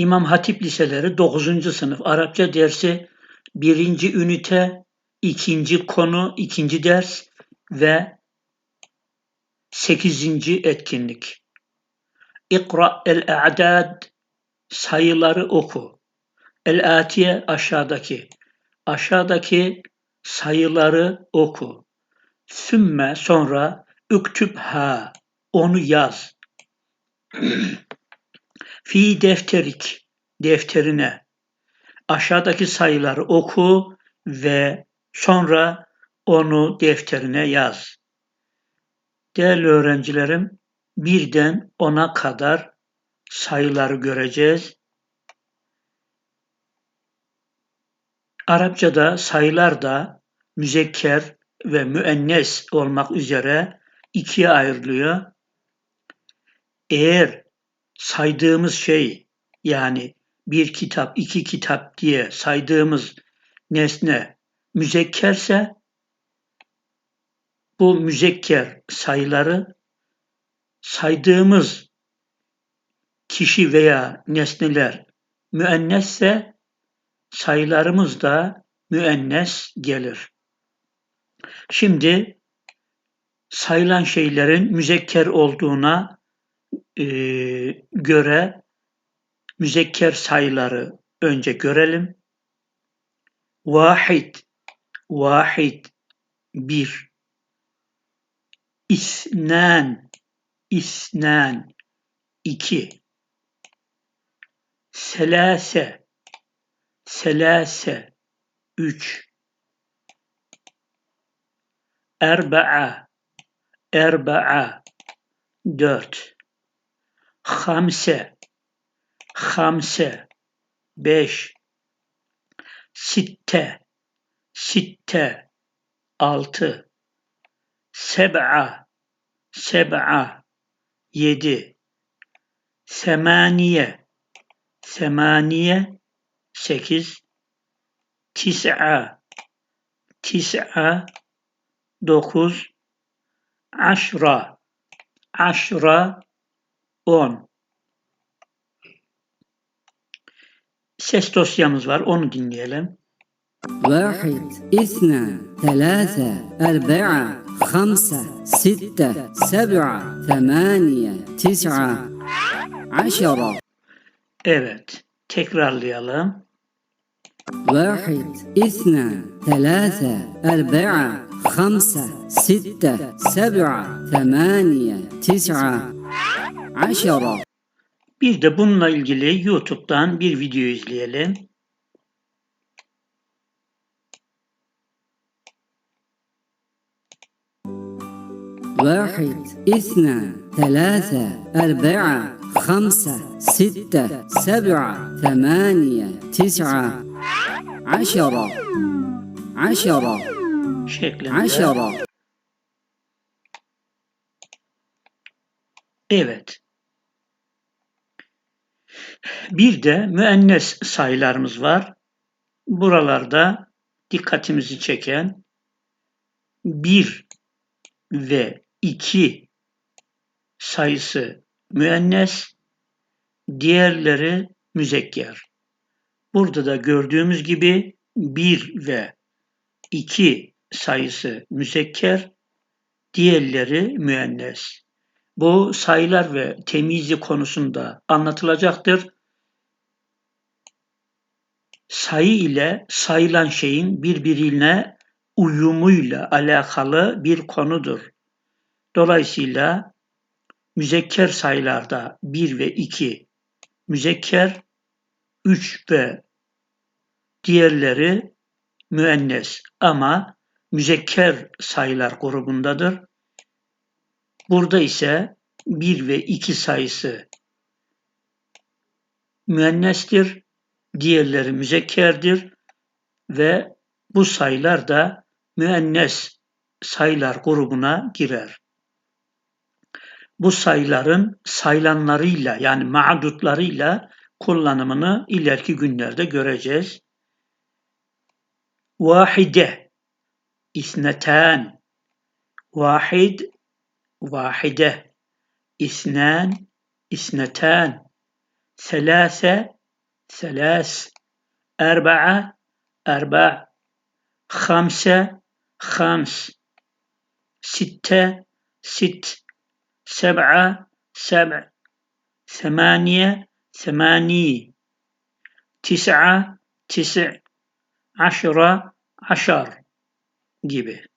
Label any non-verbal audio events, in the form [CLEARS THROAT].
İmam Hatip Liseleri 9. sınıf Arapça dersi 1. ünite, 2. konu, 2. ders ve 8. etkinlik. İkra el-a'dad sayıları oku. El-atiye aşağıdaki. Aşağıdaki sayıları oku. Sümme sonra üktübha onu yaz. [CLEARS THROAT] Fi defterik defterine aşağıdaki sayıları oku ve sonra onu defterine yaz. Değerli öğrencilerim, birden ona kadar sayıları göreceğiz. Arapçada sayılar da müzekker ve müennes olmak üzere ikiye ayrılıyor. Eğer saydığımız şey yani bir kitap, iki kitap diye saydığımız nesne müzekkerse bu müzekker sayıları saydığımız kişi veya nesneler müennesse sayılarımız da müennes gelir. Şimdi sayılan şeylerin müzekker olduğuna e, göre müzekker sayıları önce görelim. Vahid, vahid, bir. İsnan, isnan, iki. Selase, selase, üç. Erba'a, erba'a, dört. Hamse, hamse, beş. Sitte, sitte, altı. Seb'a, seb'a, yedi. Semaniye, semaniye, sekiz. Tis'a, tis'a, dokuz. Aşra, aşra, on. Ses dosyamız var, onu dinleyelim. واحد اثنان ثلاثة أربعة خمسة ستة سبعة ثمانية تسعة عشرة Evet, tekrarlayalım. واحد اثنان ثلاثة أربعة خمسة ستة سبعة ثمانية تسعة عشرة Bir de bununla ilgili YouTube'dan bir video izleyelim. واحد اثنان ثلاثة أربعة خمسة ستة سبعة ثمانية تسعة عشرة عشرة şeklinde. Aşara. Evet. Bir de müennes sayılarımız var. Buralarda dikkatimizi çeken 1 ve 2 sayısı müennes, diğerleri müzekker. Burada da gördüğümüz gibi 1 ve 2 sayısı müzekker, diğerleri müennes. Bu sayılar ve temizi konusunda anlatılacaktır. Sayı ile sayılan şeyin birbirine uyumuyla alakalı bir konudur. Dolayısıyla müzekker sayılarda 1 ve 2 müzekker, 3 ve diğerleri müennes ama müzekker sayılar grubundadır. Burada ise 1 ve 2 sayısı müennestir, diğerleri müzekkerdir ve bu sayılar da müennes sayılar grubuna girer. Bu sayıların sayılanlarıyla yani ma'dutlarıyla kullanımını ileriki günlerde göreceğiz. Vahide, isneten, vahid, vahide, isnan, isneten, selase, ثلاث. أربعة أربع. خمسة خمس. ستة ست. سبعة سبع. ثمانية ثمانية. تسعة تسع. عشرة عشر. Gibi.